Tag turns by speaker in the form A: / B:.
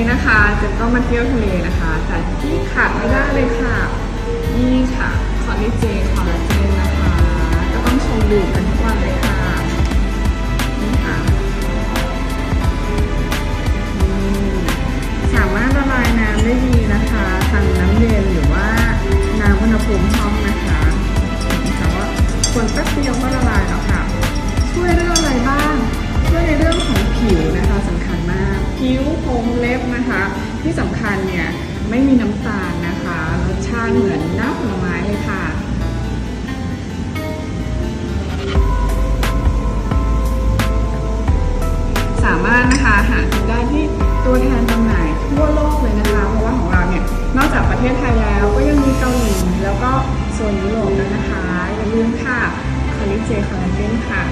A: นี้นะคะจะก็มาเที่ยวทะเลนะคะ แต่ที่ขาดไม่ได้เลยค่ะ นี่ค่ะคอลลาเจนคอลลาเจนากผิวผมเล็บนะคะ ที่สำคัญเนี่ยไม่มีน้ำตาลนะคะรสชาติเหมือนน้ำผลไม้เลยค่ะสามารถนะคะหาซื้อได้ที่ตัวแทนจำหน่ายทั่วโลกเลยนะคะ เพราะว่าของเราเนี่ยนอกจากประเทศไทยแล้วก็ยังมีเกาหลีแล้วก็โซนยุโรปด้วยนะคะอย่าลืมค่ะคอลลิเจคอลลาเจนค่ะ